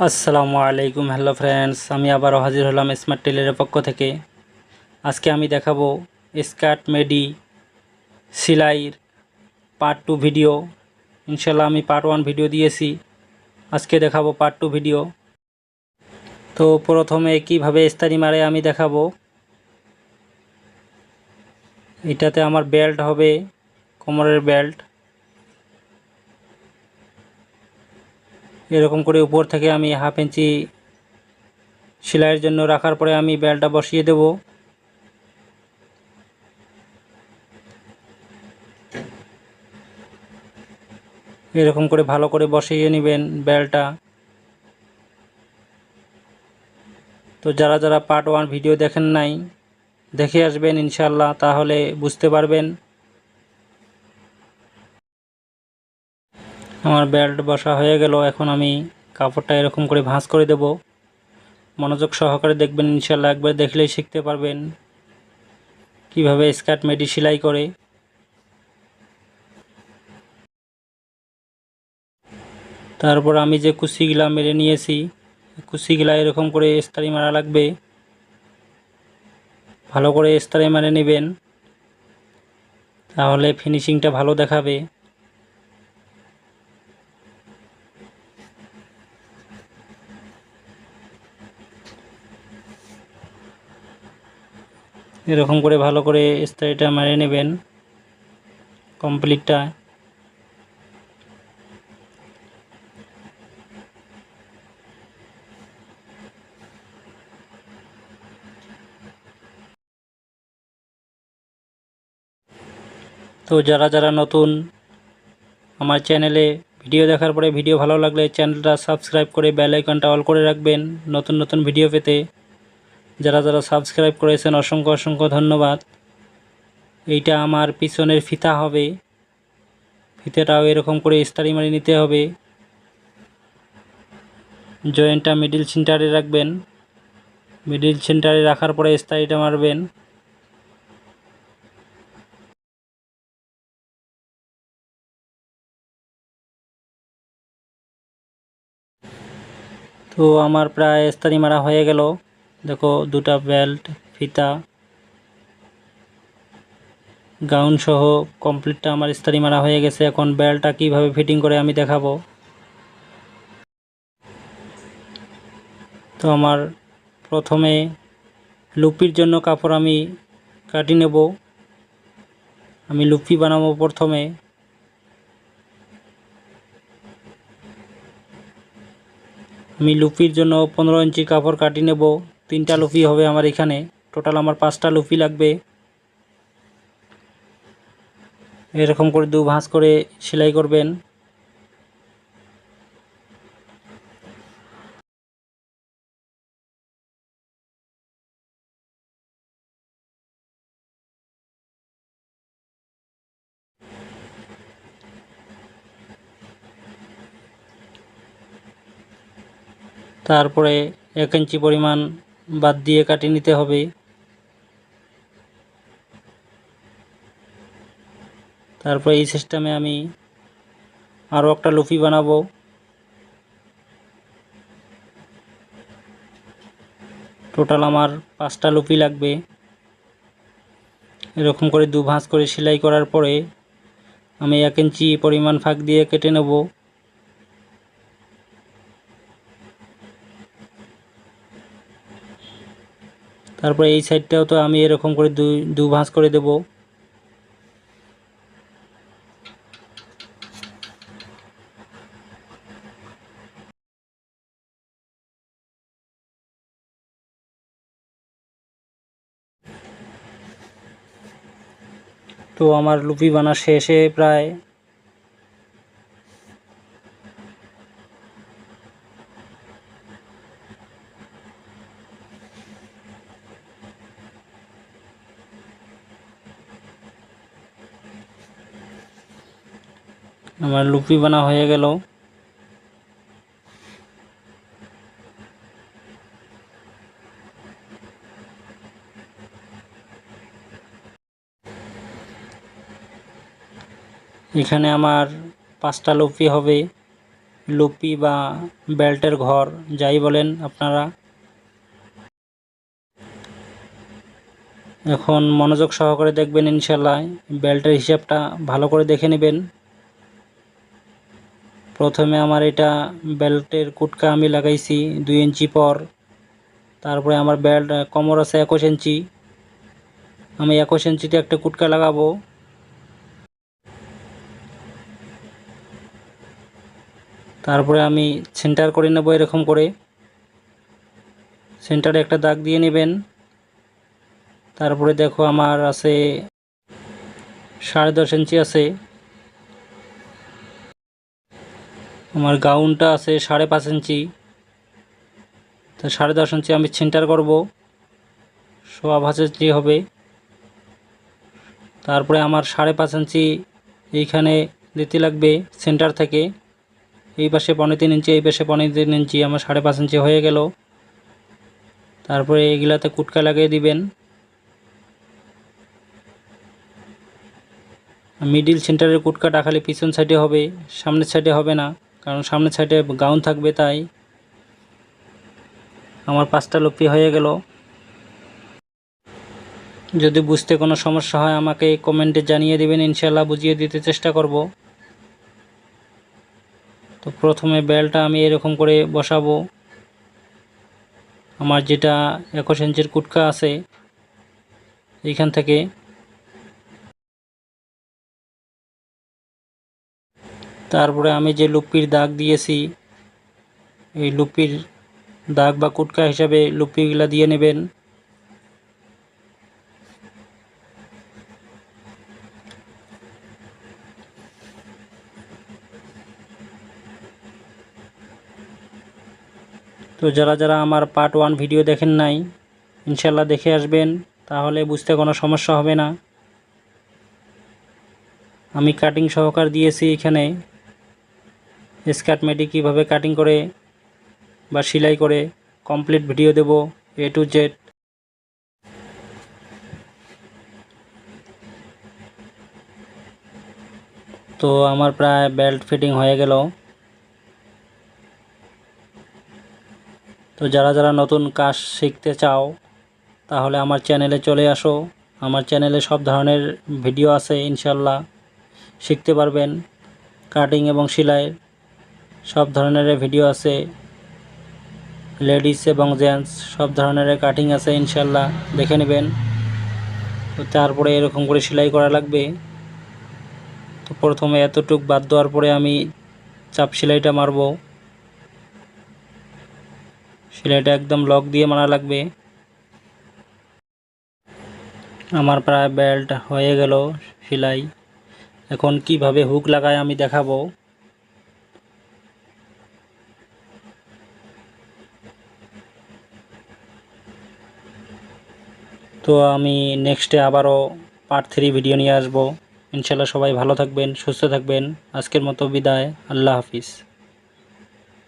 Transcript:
আসসালামু আলাইকুম, hello friends আমি আবারও হাজির হলাম স্মার্ট টেলের পক্ষ থেকে। আজকে আমি দেখাবো স্কার্ট মেডি সেলাইয়ের পার্ট টু ভিডিও ইনশাল্লাহ আমি পার্ট ওয়ান ভিডিও দিয়েছি। আজকে দেখাবো পার্ট টু ভিডিও তো প্রথমে কীভাবে ইস্তারি মারে আমি দেখাবো। এটাতে আমার বেল্ট হবে, কোমরের বেল্ট এরকম করে উপর থেকে আমি হাফ ইঞ্চি সেলাইয়ের জন্য রাখার পরে আমি বেলটা বসিয়ে দেব। এরকম করে ভালো করে বসিয়ে নেবেন বেলটা। তো যারা যারা পার্ট ওয়ান ভিডিও দেখেন নাই, দেখে আসবেন ইনশাল্লাহ তাহলে বুঝতে পারবেন। আমার বেল্ট বসা হয়ে গেল, এখন আমি কাপড়টা এরকম করে ভাঁজ করে দেব। মনোযোগ সহকারে দেখবেন ইনশাল্লাহ একবার দেখলেই শিখতে পারবেন কীভাবে স্কার্ট মেডি সেলাই করে। তারপর আমি যে কুচিগুলা মেরে নিয়েছি কুচিগুলা এরকম করে ইস্তারি মারা লাগবে। ভালো করে ইস্তারি মারে নেবেন, তাহলে ফিনিশিংটা ভালো দেখাবে। এরকম করে ভালো করে স্প্রেটা মেরে নেবেন, কমপ্লিটটা। তো যারা যারা নতুন আমার চ্যানেলে ভিডিও দেখার পরে ভিডিও ভালো লাগলে চ্যানেলটা সাবস্ক্রাইব করে বেল আইকনটা অল করে রাখবেন নতুন নতুন ভিডিও পেতে। যারা যারা সাবস্ক্রাইব করেছেন, অসংখ্য অসংখ্য ধন্যবাদ। এইটা আমার পিছনের ফিতা হবে। ফিতেটাও এরকম করে ইস্তারি মারি নিতে হবে। জয়েন্টটা মিডিল সেন্টারে রাখবেন। মিডিল সেন্টারে রাখার পরে ইস্তারিটা মারবেন। তো আমার প্রায় ইস্তারি মারা হয়ে গেল। দেখো, দুটা বেল্ট ফিতা গাউন সহ কমপ্লিটটা আমার ইস্তারি মারা হয়ে গেছে। এখন বেল্টটা কীভাবে ফিটিং করে আমি দেখাবো। তো আমার প্রথমে লুপির জন্য কাপড় আমি কাটি নেব। আমি লুপি বানাবো প্রথমে। আমি লুপির জন্য পনেরো ইঞ্চি কাপড় কাটি নেব। তিনটা লুপি হবে আমার এখানে। টোটাল আমার পাঁচটা লুপি লাগবে। এরকম করে দু ভাঁজ করে সেলাই করবেন। তারপরে এক ইঞ্চি পরিমাণ বাদ দিয়ে কাটিয়ে নিতে হবে। তারপরে এই সিস্টেমে আমি আরও একটা লুফি বানাবো। টোটাল আমার পাঁচটা লুপি লাগবে। এরকম করে দু ভাঁজ করে সেলাই করার পরে আমি এক ইঞ্চি পরিমাণ ফাঁক দিয়ে কেটে নেব। তারপরে এই সাইডটাও তো আমি এরকম করে দুই দু ভাঁজ করে দেব। তো আমার লুপি বানা শেষে প্রায় আমার লুপি বানা হয়ে গেল। এখানে আমার পাঁচটা লুপি হবে। লুপি বা বেল্টের ঘর, যাই বলেন আপনারা। এখন মনোযোগ সহকারে দেখবেন ইনশাল্লাহ বেল্টের হিসাবটা ভালো করে দেখে নেবেন। প্রথমে আমার এটা বেল্টের কুটকা আমি লাগাইছি দুই ইঞ্চি পর। তারপরে আমার বেল্ট কমর আছে একুশ ইঞ্চি। আমি একুশ ইঞ্চিতে একটা কুটকা লাগাবো। তারপরে আমি সেন্টার করে নেব এরকম করে। সেন্টারে একটা দাগ দিয়ে নেবেন। তারপরে দেখো আমার আছে সাড়ে দশ ইঞ্চি আছে। আমার গাউনটা আছে সাড়ে পাঁচ ইঞ্চি। তো সাড়ে দশ ইঞ্চি আমি সেন্টার করব। সোয়া পাঁচ ইঞ্চি হবে। তারপরে আমার সাড়ে পাঁচ ইঞ্চি এইখানে দিতে লাগবে সেন্টার থেকে। এই পাশে পনেরো তিন ইঞ্চি, এই পাশে পনেরো তিন ইঞ্চি আমার সাড়ে পাঁচ ইঞ্চি হয়ে গেল। তারপরে এগুলাতে কুটকা লাগিয়ে দিবেন। মিডিল সেন্টারের কুটকাটা খালি পিছন সাইডে হবে, সামনের সাইডে হবে না। কারণ সামনের সাইডে গাউন থাকবে তাই আমার পাঁচটা লুপি হয়ে গেল। যদি বুঝতে কোনো সমস্যা হয় আমাকে কমেন্টে জানিয়ে দেবেন ইনশাল্লাহ বুঝিয়ে দিতে চেষ্টা করব। তো প্রথমে বেলটা আমি এরকম করে বসাবো। আমার যেটা একুশ ইঞ্চির কুটকা আছে, এইখান থেকে তারপরে আমি যে লুপির দাগ দিয়েছি, এই লুপির দাগ বা কুটকা হিসাবে লুপিগুলা দিয়ে নেবেন। তো যারা যারা আমার পার্ট ওয়ান ভিডিও দেখেন নাই ইনশাল্লাহ দেখে আসবেন, তাহলে বুঝতে কোনো সমস্যা হবে না। আমি কাটিং সহকার দিয়েছি এখানে। স্কার্ট কীভাবে কাটিং করে বা সেলাই করে কমপ্লিট ভিডিও দেব এ টু জেড তো আমার প্রায় বেল্ট ফিটিং হয়ে গেল। তো যারা যারা নতুন কাজ শিখতে চাও, তাহলে আমার চ্যানেলে চলে আসো। আমার চ্যানেলে সব ধরনের ভিডিও আছে, ইনশাল্লাহ। শিখতে পারবেন কাটিং এবং সেলাই। সব ধরনের ভিডিও আছে। লেডিস এবং জেন্টস সব ধরনের কাটিং আছে ইনশাল্লাহ, দেখে নেবেন। তো তারপরে এরকম করে সেলাই করা লাগবে। তো প্রথমে এতটুক বাদ দেওয়ার পরে আমি চাপ সেলাইটা মারব। সেলাইটা একদম লক দিয়ে মারা লাগবে। আমার প্রায় বেল্ট হয়ে গেল সেলাই। এখন কীভাবে হুক লাগায় আমি দেখাবো। তো আমি নেক্সটে আবারও পার্ট থ্রি ভিডিও নিয়ে আসব। ইনশাল্লাহ সবাই ভালো থাকবেন, সুস্থ থাকবেন। আজকের মতো বিদায়, আল্লাহ হাফিজ।